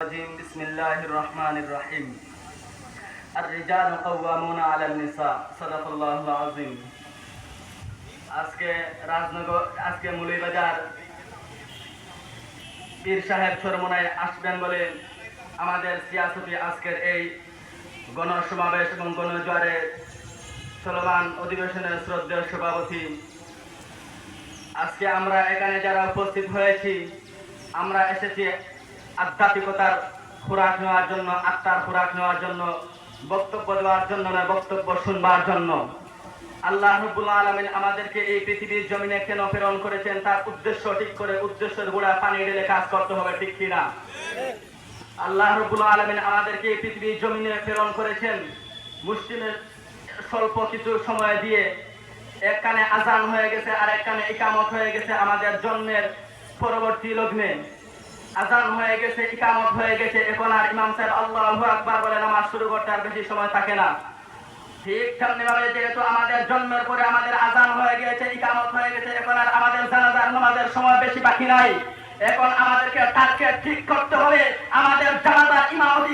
الرجيم بسم الله الرحمن الرحيم الرجال قوامون على النساء صدق الله العظيم আজকে রাজনগর আজকে মুলিবাজার পীর সাহেব সরমনায় আসবেন বলে আমাদের সিয়াসতি আজকের এই গণসমাবেশ এবং গণজোয়ারে চলমান অধিবেশনের শ্রদ্ধেয় সভাপতি আজকে আমরা এখানে যারা উপস্থিত হয়েছি আমরা এসেছি আধ্যাত্মিকতার খোরাক নেওয়ার জন্য, আত্মার খোরাক নেওয়ার জন্য, বক্তব্য দেওয়ার জন্য না বক্তব্য শুনবার জন্য। আল্লাহ রব্বুল আলমিন আমাদেরকে এই পৃথিবীর জমিনে কেন প্রেরণ করেছেন? তার উদ্দেশ্য ঠিক করে, উদ্দেশ্যের গোড়া পানি ঢেলে কাজ করতে হবে, ঠিক কিনা? আল্লাহ রব্বুল আলমিন আমাদেরকে এই পৃথিবীর জমিনে প্রেরণ করেছেন। মুসলিমের স্বল্প কিছু সময় দিয়ে এক কানে আজান হয়ে গেছে আর এক কানে ইকামত হয়ে গেছে আমাদের জন্মের পরবর্তী লগ্নে। আজান হয়ে গেছে, ইকামত হয়ে গেছে। এখন আর ইমাম সাহেব আল্লাহ আকবার বলে নামাজ শুরু করতে আর বেশি সময় থাকে না। ঠিক তেমনিভাবে যেহেতু আমাদের জন্মের পরে আমাদের আজান হয়ে গেছে ইকামত হয়ে গেছে, এখন আর আমাদের জানাজার নামাজের সময় বেশি বাকি নাই। এখন আমাদেরকে টার্গেট ঠিক করতে হবে। আমাদের জানাজার ইমামতি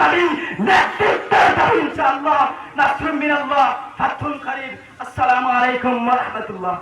দাবি নেতৃত্বের দাবি ইনশাআল্লাহ নাসরুম মিনাল্লাহ ফাতহুল করিম আসসালামু আলাইকুম ওয়া রাহমাতুল্লাহ